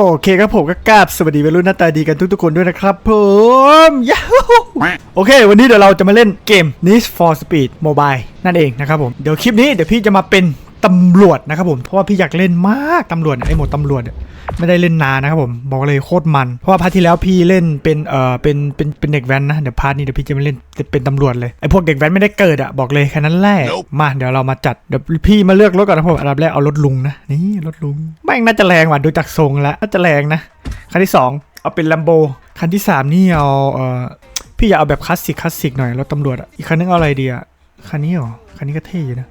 โอเคครับผมก็กราบสวัสดีวัยรุ่นหน้าตาดีกันทุกๆคนด้วยนะครับผมยาโอเค วันนี้เดี๋ยวเราจะมาเล่นเกม Need for Speed Mobile นั่นเองนะครับผม เดี๋ยวคลิปนี้เดี๋ยวพี่จะมาเป็น ตำรวจนะครับผม เพราะว่าพี่อยากเล่นมากตำรวจเนี่ยไอ้โหมดตำรวจเนี่ยไม่ได้เล่นนานนะครับผมบอกเลยโคตรมัน เพราะว่าพาร์ทที่แล้วพี่เล่นเป็นเอ่อเป็นเป็นเป็นเด็กแว้นนะเดี๋ยวพาร์ทนี้เดี๋ยวพี่จะมาเล่นเป็นตำรวจเลยไอ้พวกเด็กแว้นไม่ได้เกิดอะบอกเลยแค่นั้นแหละมาเดี๋ยวเรามาจัดเดี๋ยวพี่มาเลือกรถก่อนนะผมอันดับแรกเอารถลุงนะนี่รถลุงแม่งน่าจะแรงว่ะดูจากทรงแล้วน่าจะแรงนะคันที่สองเอาเป็นลัมโบคันที่สามนี่เอาเอ่อพี่อยากเอาแบบคลาสสิกคลาสสิกหน่อยรถตำรวจอะอีกคันนึงเอาอะไรดีอะคันนี้เหรอคันนี้ก็เท่อยู่นะ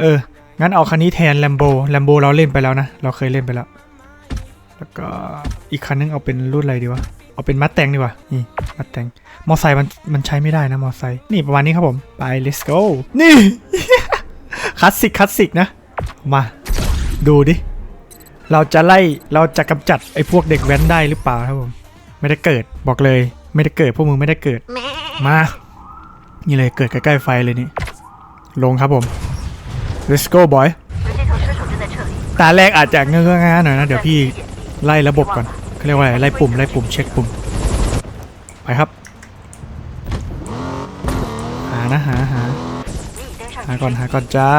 เออ งั้นเอาคันนี้แทน Lambo Lambo เราเล่นไปแล้วนะ เราเคยเล่นไปแล้ว แล้วก็อีกคันนึงเอาเป็นรุ่นอะไรดีวะ เอาเป็นมัดแตงดีกว่า นี่มัดแตงมอไซค์มันมันใช้ไม่ได้นะมอไซค์ นี่ประมาณนี้ครับผม ไป let's go นี่ คลาสสิกคลาสสิกนะ มา ดูดิ เราจะไล่ เราจะกำจัดไอ้พวกเด็กแว้นได้หรือเปล่าครับผม ไม่ได้เกิด บอกเลย ไม่ได้เกิดพวกมึงไม่ได้เกิด มา นี่เลยเกิดใกล้ๆไฟเลยนี่ ลงครับผม Let's go boy ตาแรกอาจจะเงื้อง่าหน่อยนะ เดี๋ยวพี่ไล่ระบบก่อนเขาเรียกว่าอะไรไล่ปุ่มไล่ปุ่มเช็คปุ่ม ไปครับ หานะหาหาหาก่อนหาก่อนจ้า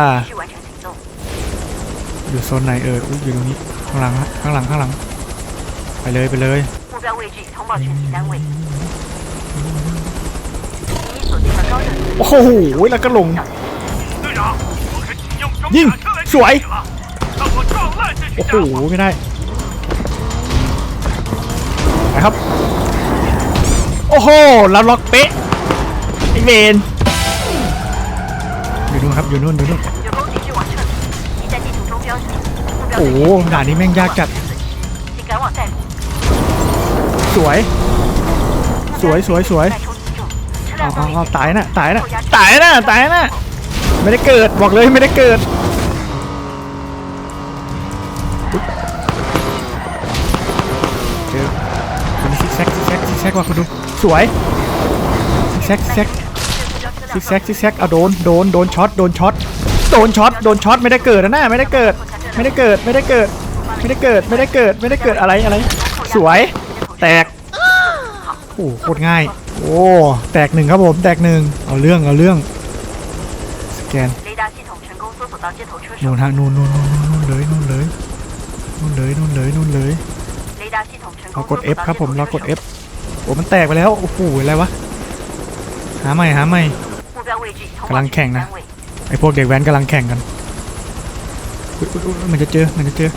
อยู่โซนไหนเอออยู่ตรงนี้ข้างหลังฮะข้างหลังข้างหลัง ไปเลยไปเลยโอ้โหแล้วก็ลง ยิง สวย โอ้โห ไม่ได้ ไปครับ โอ้โหแล้วล็อกเป๊ะไอเวนอยู่นู่นครับ อยู่นู่นอยู่นู่นโอ้หด่านนี้แม่งยากจัด สวย สวยสวยสวยเอาเอาตายนะตายนะตายนะตายนะไม่ได้เกิดบอกเลยไม่ได้เกิด ซกว่ะคุณดูสวยแซกแซกซิกแซกซิกแซกเอาโดนโดนโดนช็อตโดนช็อตโดนช็อตโดนช็อตไม่ได้เกิดนะหน้าไม่ได้เกิด ไม่ได้เกิดไม่ได้เกิด ไม่ได้เกิดไม่ได้เกิดไม่ได้เกิดอะไรอะไร สวย แตกโอ้โคตรง่าย โอ้แตกหนึ่งครับผมแตกหนึ่งเอาเรื่องเอาเรื่องสแกนนู่นฮะนู่นนู่นนู่นเลยนู่นเลยนู่นเลยนู่นเลยนู่นเลยเรากด F ครับผมเรากด F โอ้มันแตกไปแล้ว โอ้โหอะไรวะ หาใหม่หาใหม่กำลังแข่งนะ ไอพวกเด็กแว้นกำลังแข่งกันมันจะเจอ มันจะเจอ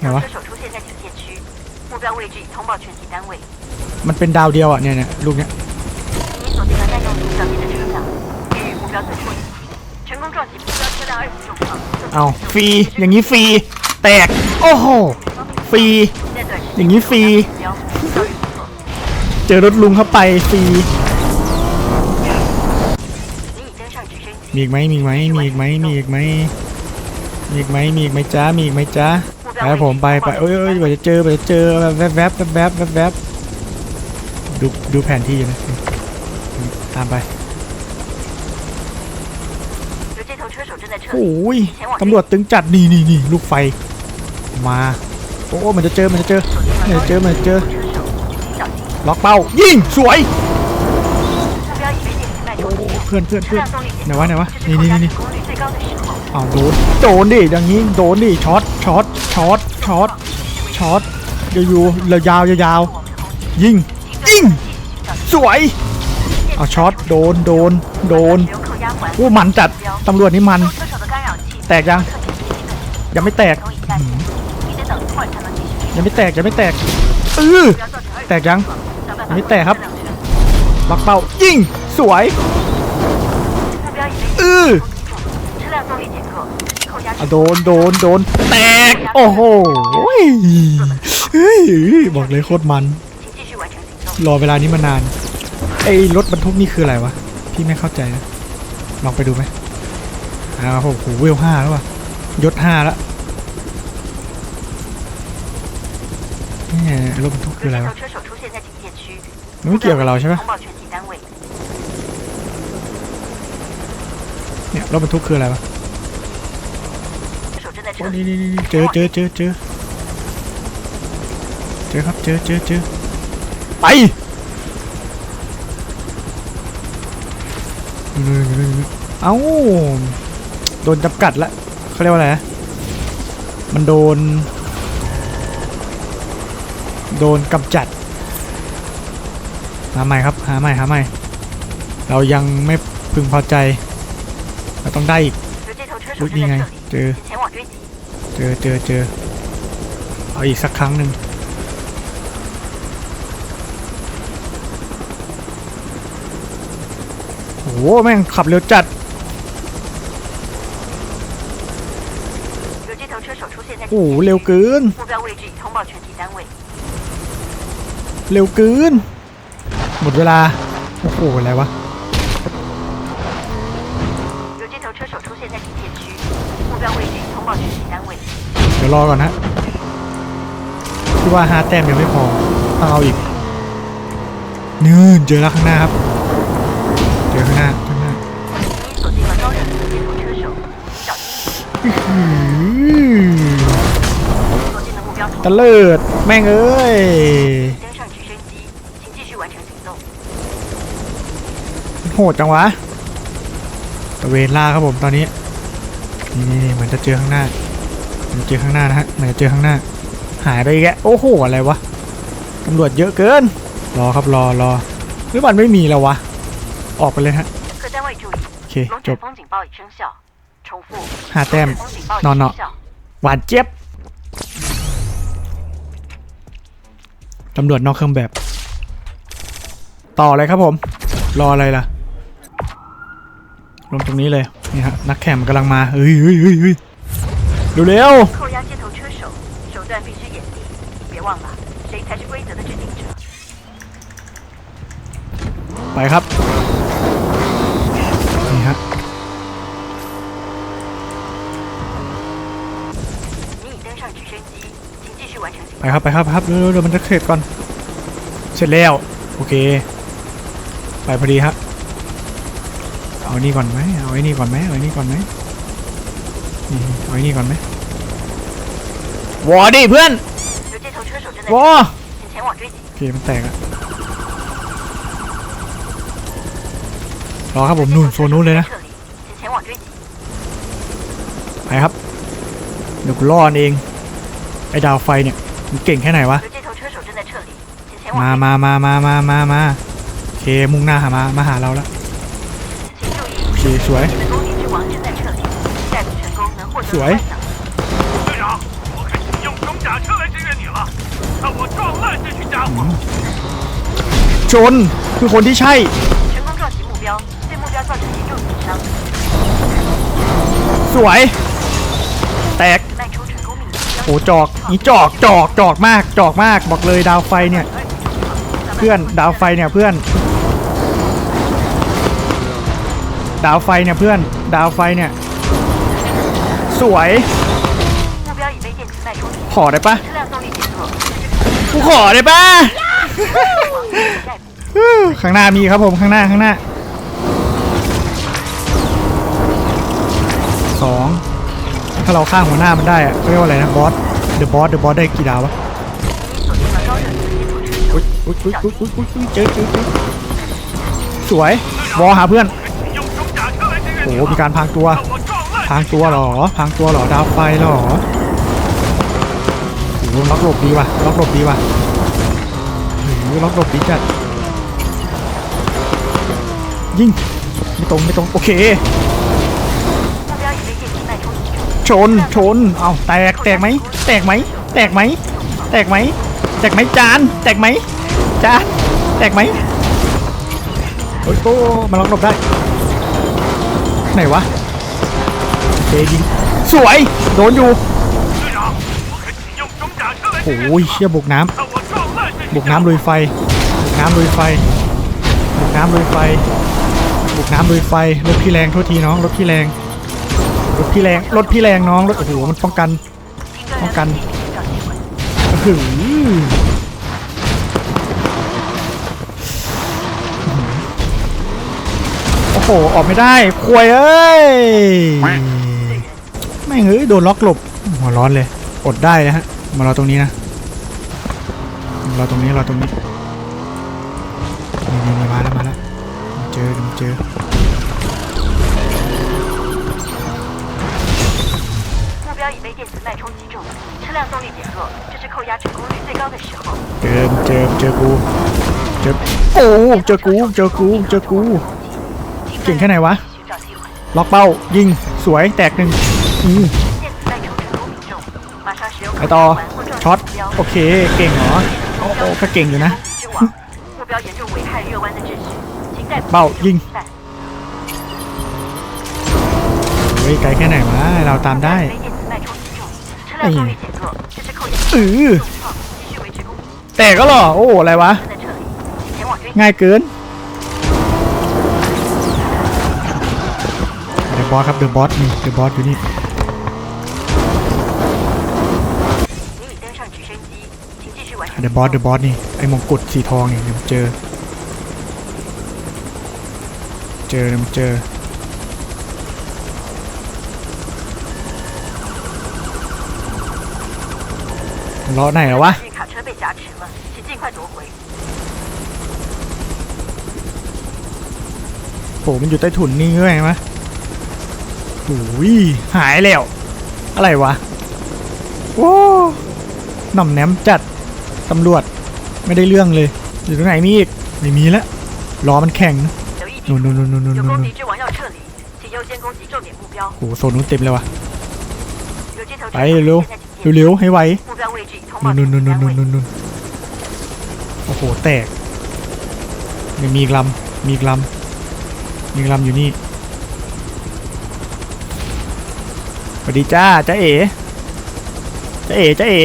ไหนวะ มันเป็นดาวเดียวอะเนี่ยเนี่ยลูกเนี้ยเอาฟรี อย่างนี้ฟรี แตก โอ้โห ฟรี อย่างนี้ฟรี เจอรถลุงเข้าไปฟรี มีอีกไหมมีอีกไหมมีอีกไหมมีอีกไหมมีอีกไหมมีอีกไหมจ้ามีอีกไหมจ้าไปผมไปไปเอ้ยเอ้ยจะเจอไปจะเจอแวบแวบแวบแวบแวบดูดูแผนที่อยู่นะตามไปโอ้ยตำรวจตึงจัดนี่นี่นี่ลูกไฟ มาโอ้มันจะเจอมันจะเจอมันจะเจอมันจะเจอล็อกเป้ายิงสวยเพื่อนเพื่อนเพื่อนไหนวะไหนวะนี่นี่นี่เอาโดนโดนดิอย่างนี้โดนดิช็อตช็อตช็อตช็อตช็อตยาวๆยาวยาวยิงยิงสวยเอาช็อตโดนโดนโดนอู้มันจัดตำรวจนี่มัน แตกยังยังไม่แตก ยังไม่แตกยังไม่แตกเออแตกยังยังไม่แตกครับบักเป่ายิงสวยเออโดนโดนโดนแตกโอ้โหบอกเลยโคตรมัน รอเวลานี้มานานไอ้รถบรรทุกนี่คืออะไรวะพี่ไม่เข้าใจนะลองไปดูไหมอ้าวโหเวลห้าแล้ววะยศห้าแล้ว นี่รถบรรทุกคืออะไรวะมันไม่เกี่ยวกับเราใช่ไหมเนี่ยรถบรรทุกคืออะไรวะโอ้นี่นี่เจอเจอเจอเจอเจอครับเจอเจอเจอไปเอ้าโดนจำกัดละเขาเรียกว่าอะไรมันโดน โดนกำจัด หาใหม่ครับ หาใหม่หาใหม่ เรายังไม่พึงพอใจ เราต้องได้อีกลุกยัไง เจอ เจอเจอเจอ เอาอีกสักครั้งหนึ่งโอ้แม่งขับเร็วจัดโอ้เร็วเกิน เร็วเกิน หมดเวลา โอ้โห อะไรวะ เดี๋ยวรอก่อนฮะคิดว่าห้าแต้มยังไม่พอต้องเอาอีกนื่นเจอแล้วข้างหน้าครับ เจอข้างหน้าข้างหน้าตะเลิด แม่งเอ้ย โหดจังวะตะเวนล่าครับผมตอนนี้นี่เหมือนจะเจอข้างหน้ามันเจอข้างหน้านะฮะเหมือนจะเจอข้างหน้า หายไปแกโอ้โหอะไรวะตำรวจเยอะเกิน รอครับรอรอหรือมันไม่มีแล้ววะ ออกไปเลยฮะโอเคจบหาแต้มนอนเนาะหวานเจี๊ยบตำรวจนอกเครื่องแบบ ต่อเลยครับผม รออะไรล่ะ ลงตรงนี้เลยนี่ฮะนักแข่งกำลังมาเฮ้ยเฮ้ยเฮ้ยเฮ้เร็วเไปครับนี่ฮะไปครับไปครับครับเร็วเดี๋ยวมันจะเคร็จก่อน เสร็จแล้ว โอเค ไปพอดีฮะ เอานี่ก่อนไหมเอาไอ้นี่ก่อนไหมเอาไอ้นี่ก่อนไหมเอาไอ้นี่ก่อนไหมวอดิเพื่อนวอโอเคมันแตกอะรอครับผมนู่นโซนนู้นเลยนะไปครับเดี๋ยวกูล่อเองไอ้ดาวไฟเนี่ยมันเก่งแค่ไหนวะมามามามามามามาโอเคมุ่งหน้ามามาหาเราแล้ว 注意， โอเค สวย 你的公敌之王正在撤离，逮捕成功能获得สวย 观赏。队长，我可启用装甲车来支援你了，看我撞烂这群家伙！ จนคือคนที่ใช่ 成功撞击目标，对目标造成严重损伤， สวย แตก 迈出成功命令。 โอ้จอกนี่จอกจอกจอกมากจอกมากบอกเลยดาวไฟเนี่ย เพื่อนดาวไฟเนี่ยเพื่อน ดาวไฟเนี่ยเพื่อน ดาวไฟเนี่ย สวย ขอได้ปะกูขอได้ปะข้างหน้ามีครับผมข้างหน้าข้างหน้าสองถ้าเราฆ่าหัวหน้ามันได้เรียกว่าอะไรนะบอสเดอะบอสเดอะบอสได้กี่ดาววะสวยบอหาเพื่อน โอ้มีการพังตัวพังตัวหรอพังตัวหรอ ดาวไฟหรอโอ้ล็อกหลบดีวะล็อกหลบดีว่ะโอ้ล็อกหลบดีจัด ยิง ไม่ตรง ไม่ตรง โอเค ชน ชน เอาแตก แตกไหม แตกไหม แตกไหม แตกไหม แตกไหมจาน แตกไหม จาน แตกไหมโอ้ยโตมาล็อกหลบได้ ไหนวะเจยิงสวย โดนอยู่โอ้ยเชี่ยบุกน้ำบุกน้ำลุยไฟบุกน้ำลุยไฟบุกน้ำลุยไฟบุกน้ำลุยไฟรถพี่แรงโทษทีน้องรถพี่แรงรถพี่แรงรถพี่แรงน้องรถโอ้โหมันป้องกันป้องกันหือ โอ้ออกไม่ได้ควยเอ้ยไม่เฮ้ยโดนล็อกหลบหัวร้อนเลยอดได้นะฮะมารอตรงนี้นะรอตรงนี้รอตรงนี้นี่มาแล้วมาแล้วเจอเจอเจอเจอเจอกูเจอโอ้เจอกูเจอกูเจอกู เก่งแค่ไหนวะ ล็อกเป้า ยิง สวย แตกหนึ่งไปต่อ ช็อต โอเค เก่งเหรอ โอ้โหก็เก่งอยู่นะ เป้า ยิงเฮ้ยไกลแค่ไหนวะ เราตามได้เออแตกก็หรอ โอ้ อะไรวะ ง่ายเกิน บอสครับเดอะบอสนี่เดอะบอสอยู่นี่เดอะบอสเดอะบอสนี่ไอ้มงกุฎสีทองนี่เดี๋ยวเจอ เจอเดี๋ยวเจอล้อไหนแล้ววะโหมันอยู่ใต้ถุนนี่ด้วยไหม โอ้ยหายแล้ว อะไรวะโอ้หน่ำมแหนมจัดตำรวจไม่ได้เรื่องเลยอยู่ตรงไหนมีอีกไม่มีแล้วล้อมันแข็งนู่นนู่นนู่นนู่นนู่นโอ้โหโซนนู้นเต็มเลยวะไปเร็วเร็วให้ไวนู่นนู่นนู่นนู่นนู่นนู่นโอ้โหแตกมีอีกลำมีอีกลำมีอีกลมอยู่นี่ สวัสดีจ้าจ้าเอ๋จ้าเอ๋จ้าเอ๋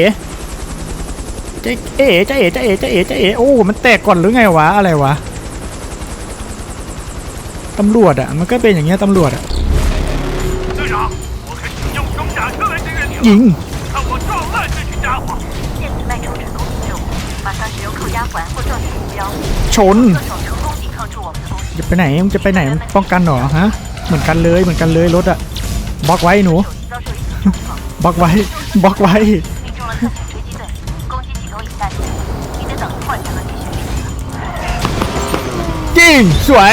จ้าเอ๋จ้าเอ๋จ้าเอ๋จ้าเอ๋จ้าเอ๋โอ้มันแตกก่อนหรือไงวะอะไรวะตำรวจอะมันก็เป็นอย่างเงี้ยตำรวจอะยิงชนจะไปไหนมึงจะไปไหนป้องกันหรอฮะเหมือนกันเลยเหมือนกันเลยรถอะบล็อกไว้หนู บล็อกไว้บล็อกไว้ 命中了特警追击队，攻击启动已暂停，你得等一会儿才能继续追击。 ยิงสวย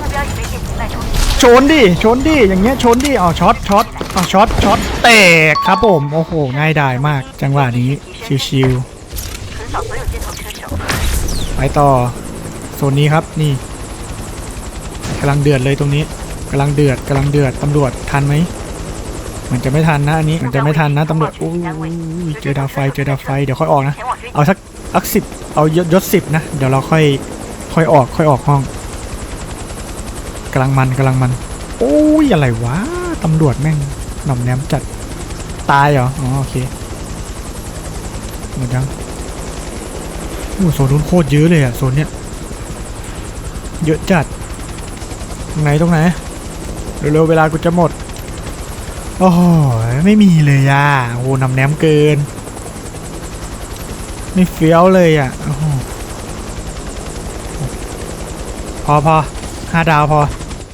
目标已被电磁脉冲击， ชนดิชนดิอย่างเงี้ยชนดิอ๋อช็อตช็อตอ๋อช็อตช็อตแตกครับผมโอ้โหง่ายดายมาก จังหวะนี้ชิว 横扫所有接头车手。 ๆไปต่อโซนนี้ครับนี่กำลังเดือดเลยตรงนี้กำลังเดือดกำลังเดือดตำรวจทันไหม มันจะไม่ทันนะอันนี้มันจะไม่ทันนะตำรวจโอ้ยเจอดาวไฟเจอดาวไฟเดี๋ยวค่อยออกนะเอาสักอักสิบเอายศสิบนะเดี๋ยวเราค่อยค่อยออกค่อยออกห้องกำลังมันกำลังมัน โอ้ยอะไรวะตำรวจแม่งหน่อมแนมจัดตายเหรออ๋อโอเคหมดยังโอ้โซนนู้นโคตรเยอะเลยอะโซนเนี้ยเยอะจัดตรงไหนตรงไหนเร็วๆเวลากูจะหมด โอ้ยไม่มีเลยอะโอ้โหหน่อมแนมเกิน ไม่เฟี้ยวเลยอ่ะโอ้โหพอพอห้าดาวพอ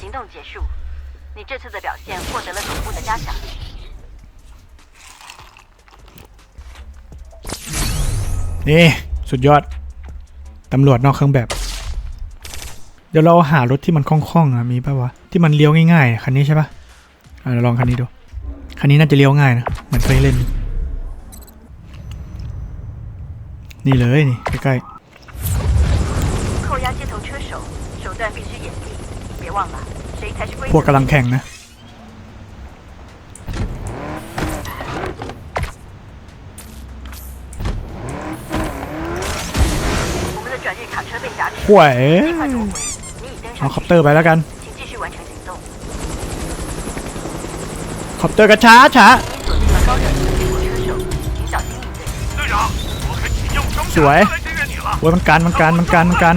行动结束，你这次的表现获得了总部的嘉奖。 นี่ สุดยอด ตำรวจนอกเครื่องแบบ เดี๋ยวเราหารถที่มันคล่องๆอ่ะ มีป่าวะ ที่มันเลี้ยวง่ายๆ คันนี้ใช่ปะอ่ะเราลองคันนี้ดู คันนี้น่าจะเลี้ยวง่ายนะ เหมือนเคยเล่น นี่เลยนี่ใกล้ๆพวกกำลังแข่งนะห่วยเอาคอปเตอร์ไปแล้วกัน อบเตอร์กระช้าช้าสวยโอ้ยมันการมันการมันการมันการ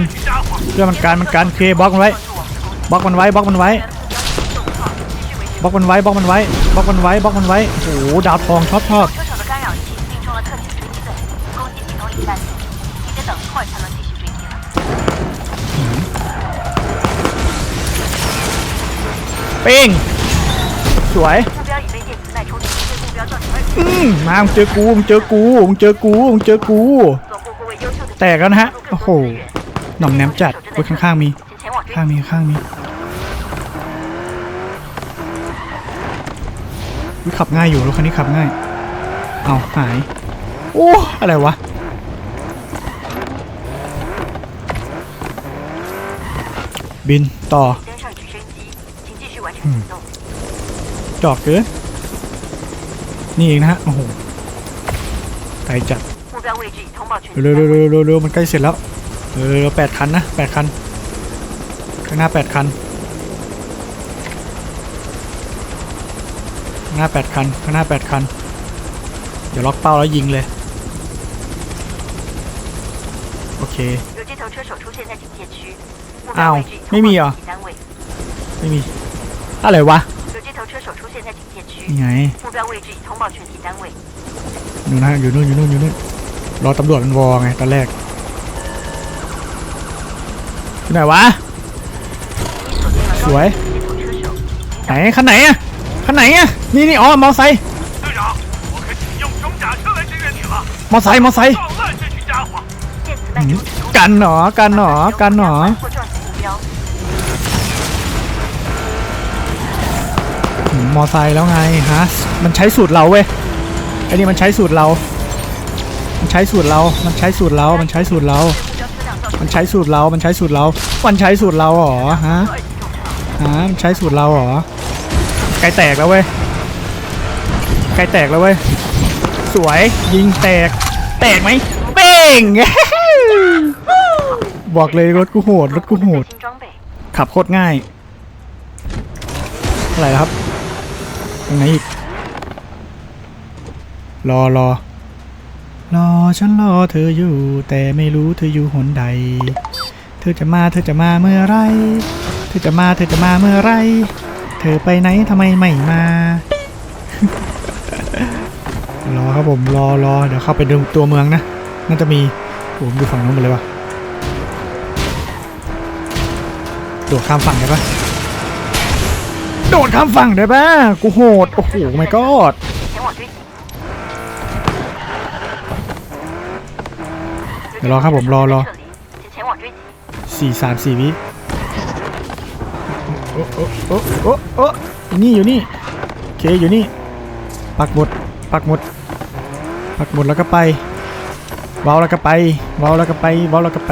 เพื่อมันการมันการเคบล็อกมันไว้บล็อกมันไว้บล็อกมันไว้บล็อกมันไว้บล็อกมันไว้บล็อกมันไว้บล็อกมันไว้โอ้โหดาวทองชอบชอบเป้งสวย มามึงเจอกูมึงเจอกูมึงเจอกูมึงเจอกู แตกแล้วนะฮะ โอ้โหหน่องแนมจัดไว้ข้างๆมี ข้างมีข้างมีขับง่ายอยู่รถคันนี้ขับง่าย เอาหาย โอ้ อะไรวะ บินต่อจอดเกิน นี่เองนะฮะโอ้โหไกลจัดเร็วๆๆวมันใกล้เสร็จแล้วเออแปดคันนะแปดคันข้างหน้าแปดคันข้างหน้าแปดคันข้างหน้าแปดคันเดี๋ยวล็อกเป้าแล้วยิงเลยโอเคอ้าวไม่มีเหรอไม่มีอะไรวะ 手出现在警戒区， นี่ไง 目标位置已通报全体单位。 นู่นนะอยู่นู่นอยู่นู่นอยู่นู่นรอตำรวจมันวอไงตอนแรกที่ไหนวะ 你锁定了喂高级这头车手， ไหนคันไหนอะคันไหนอะนี่นี่อ๋อมอไซค์ 队长，我可启用装甲车来支援你了， มอไซค์มอไซค์ 撞烂这群家伙！电子脉冲指出 กันหนอกันหนอกันหนอ 或 มอไซค์แล้วไงฮะมันใช้สูตรเราเว้ยไอ้นี่มันใช้สูตรเรา มันใช้สูตรเรา มันใช้สูตรเรา มันใช้สูตรเรา มันใช้สูตรเรา มันใช้สูตรเรา มันใช้สูตรเราหรอฮะฮะมันใช้สูตรเราหรอไกลแตกแล้วเว้ยไกลแตกแล้วเว้ยสวยยิงแตก แตกไหมเป่งบอกเลยรถกูโหดรถกูโหดขับโคตรง่ายอะไรครับ ตรงไหนอีก รอรอรอฉันรอเธออยู่ แต่ไม่รู้เธออยู่หนใด เธอจะมาเธอจะมาเมื่อไร เธอจะมาเธอจะมาเมื่อไร เธอไปไหนทำไมไม่มา รอครับผมรอรอเดี๋ยวเข้าไปดูตัวเมืองนะ น่าจะมีผมดูฝั่งนู้นไปเลยวะโดดข้ามฝั่งได้ปะ โดดข้ามฝั่งได้ป่ะ กูโหด โอ้โหไม่กอดเดี๋ยวรอครับผมรอรอสี่สามสี่วิโอ้โอ้โอ้โอ้นี่อยู่นี่เคอยู่นี่ ปักหมด ปักหมด ปักหมดแล้วก็ไปเว้าแล้วก็ไปเว้าแล้วก็ไปเว้าแล้วก็ไป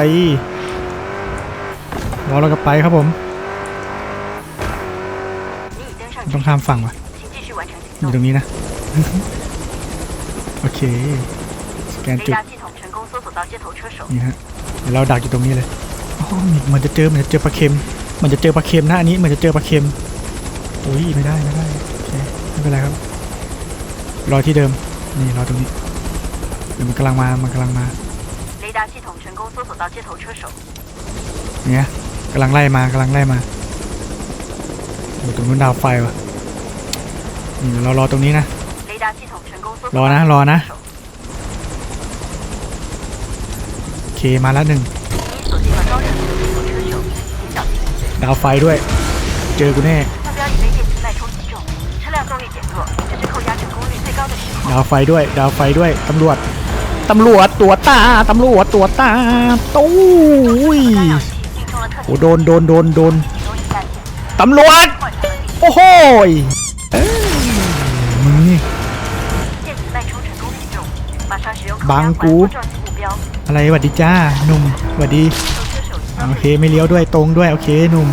เว้าแล้วก็ไปครับผม ต้องข้ามฝั่งวะอยู่ตรงนี้นะ โอเค สแกนจุด นี่ฮะ เดี๋ยวเราดักอยู่ตรงนี้เลยอ๋อมันจะเจอ มันจะเจอปลาเค็ม มันจะเจอปลาเค็มนะอันนี้ มันจะเจอปลาเค็มโอ้ยไม่ได้ ไม่ได้ โอเค ไม่เป็นไรครับ รอที่เดิม นี่รอตรงนี้ เดี๋ยวมันกำลังมา มันกำลังมาเนี่ยกำลังไล่มากำลังไล่มา อยู่ตรงนู้นดาวไฟวะนี่เรารอตรงนี้นะ รอนะ รอนะ โอเค มาแล้วหนึ่ง ดาวไฟด้วย เจอกูแน่ ดาวไฟด้วย ดาวไฟด้วย ตำรวจ ตำรวจตัวตา ตำรวจตัวตาตู้ยโอ้โดน โดน โดน โดน ตำรวจ โอ้โหมึงนี่บางกูอะไรหวัดดีจ้าหนุ่มหวัดดีโอเคไม่เลี้ยวด้วยตรงด้วยโอเคหนุ่ม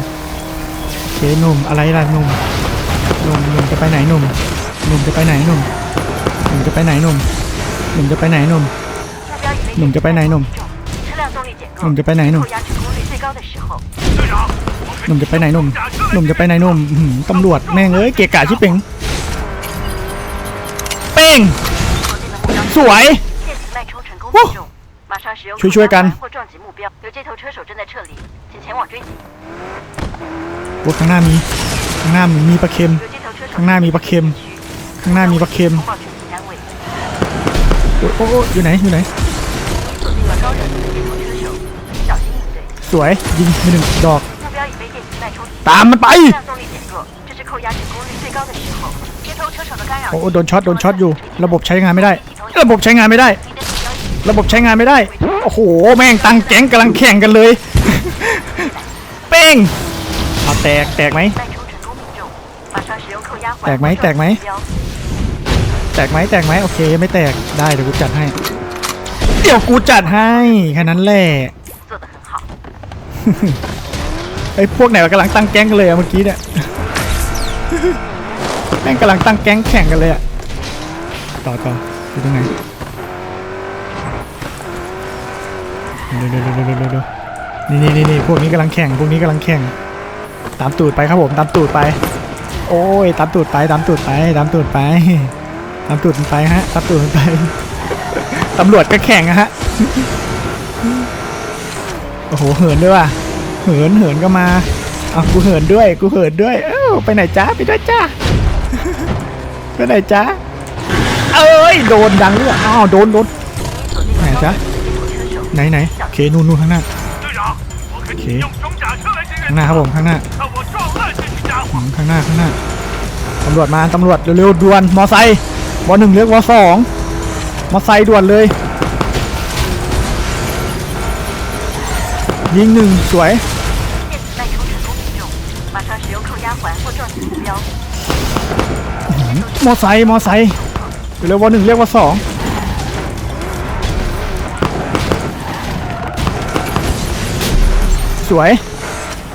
โอเคหนุ่มอะไรล่ะหนุ่มหนุ่มหนุ่มจะไปไหนหนุ่มหนุ่มจะไปไหนหนุ่มหนุ่มจะไปไหนหนุ่มหนุ่มจะไปไหนหนุ่มหนุ่มจะไปไหนหนุ่มหนุ่มจะไปไหนหนุ่ม หนุ่มจะไปไหนหนุ่มหนุ่มจะไปไหนหนุ่มตำรวจแม่งเอ้ยเกะกะชิเป่งเป่งสวยช่วยช่วยกันรถข้างหน้ามีข้างหน้ามีมีปลาเค็ม ข้างหน้ามีปลาเค็ม ข้างหน้ามีปลาเค็มโอ้โอ้อยู่ไหนอยู่ไหนสวยยิงไปหนึ่งดอก ตามมันไป โอ้โดนช็อตโดนช็อตอยู่ ระบบใช้งานไม่ได้ ระบบใช้งานไม่ได้ ระบบใช้งานไม่ได้ โอ้โห แม่งตังแก๊งกำลังแข่งกันเลย เป้งเอาแตกแตกไหมแตกไหมแตกไหมแตกไหมแตกไหมโอเคไม่แตกได้เดี๋ยวกูจัดให้ เดี๋ยวกูจัดให้แค่นั้นแหละ ไอ้พวกไหนวะกำลังตั้งแก๊งกันเลยอะเมื่อกี้เนี่ย แม่งกำลังตั้งแก๊งแข่งกันเลยอะต่อต่ออยู่ตรงไหนเดี๋ยวเดี๋ยวเดี๋ยวเดี๋ยวเดี๋ยวเดี๋ยวนี่นี่นี่นี่พวกนี้กำลังแข่ง พวกนี้กำลังแข่ง ตามตูดไปครับผม ตามตูดไป โอ้ย ตามตูดไป ตามตูดไป ตามตูดไป ตามตูดไปฮะ ตามตูดไป ตำรวจก็แข่งอะฮะ โอ้โห เหินด้วยว่ะ เหินเหินก็มาเอากูเหินด้วยกูเหินด้วยเอ้าไปไหนจ้าไปด้วยจ้าไปไหนจ้าเอ้ยโดนดังเลือดอ้าวโดนโดนไหนจ้าไหนไหนเคนู่นนู่นข้างหน้าโอเคข้างหน้าครับผมข้างหน้าข้างหน้าข้างหน้าตำรวจมาตำรวจเร็วๆด่วนมอไซค์มอหนึ่งเรียกมอสองมอไซค์ด่วนเลยยิงหนึ่งสวย 上使用扣押环或撞击目标。 มอไซค์มอไซค์เร็วๆวอหนึ่งเรียกวอสองสวย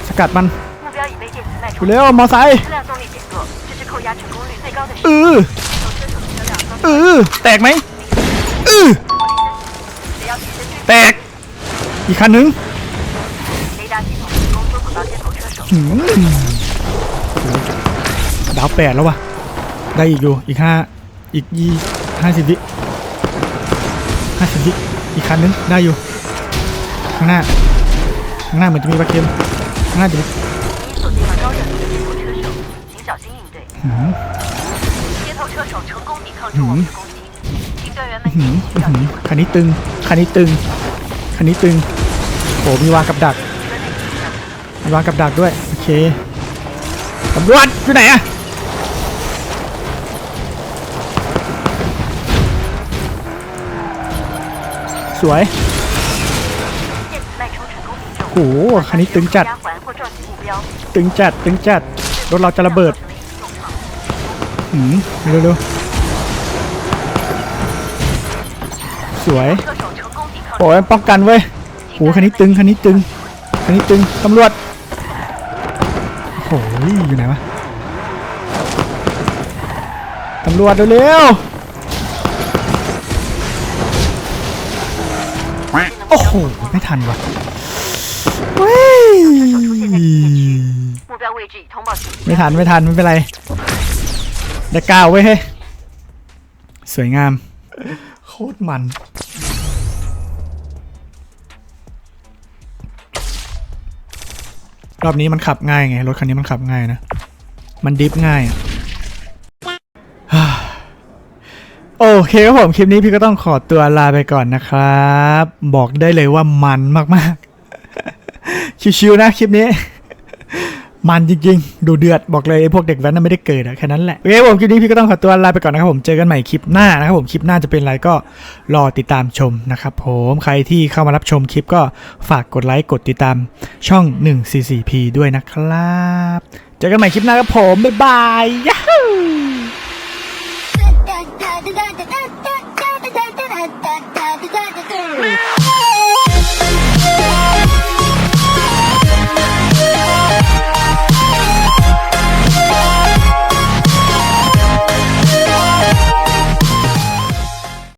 สกัดมัน 目标已被电子脉冲 เร็วมอไซค์ 车辆动力减弱，这是扣押成功率最高的时 เอ 候。 อ 头车手的车辆刚 เออแตกไหมเออ 只要提升追 แตก อีกคันหนึง 雷达系统成功捉捕到接头车手。 หืม ดาวแปดแล้ววะได้อีกอยู่อีกห้าอีกยี่ห้าสิบวิห้าสิบวิอีกคันนึงได้อยู่ ข้างหน้า ข้างหน้าเหมือนจะมีปลาเค็มข้างหน้าจะมีคันนี้ตึง คันนี้ตึง คันนี้ตึงโอ้มีวางกับดักมีวางกับดักด้วย โอเคตำรวจอยู่ไหนอะ สวยโหคันนี้ตึงจัด ตึงจัด ตึงจัด รถเราจะระเบิดหืมเร็วๆสวยโอ้ยป้องกันเว้ยโอ้คันนี้ตึง คันนี้ตึง คันนี้ตึง ตำรวจโอ้ยอยู่ไหนวะ ตำรวจเร็วๆ โหไม่ทันวะไม่ทัน ไม่ทัน ไม่เป็นไรเด้ก้าวไว้เฮ้สวยงาม โคตรมัน รอบนี้มันขับง่ายไง รถคันนี้มันขับง่ายนะ มันดิฟง่ายอะ โอเคครับผมคลิปนี้พี่ก็ต้องขอตัวลาไปก่อนนะครับ บอกได้เลยว่ามันมากๆ ชิวๆนะคลิปนี้ มันจริงๆ ดูเดือดบอกเลยไอ้พวกเด็กแว้นน่ะไม่ได้เกิดอะแค่นั้นแหละโอเคผมคลิปนี้พี่ก็ต้องขอตัวลาไปก่อนนะครับผมเจอกันใหม่คลิปหน้านะครับผมคลิปหน้าจะเป็นอะไรก็รอติดตามชมนะครับผมใครที่เข้ามารับชมคลิปก็ฝากกดไลค์กดติดตามช่อง 144p ด้วยนะครับ เจอกันใหม่คลิปหน้าครับผมบ๊ายบาย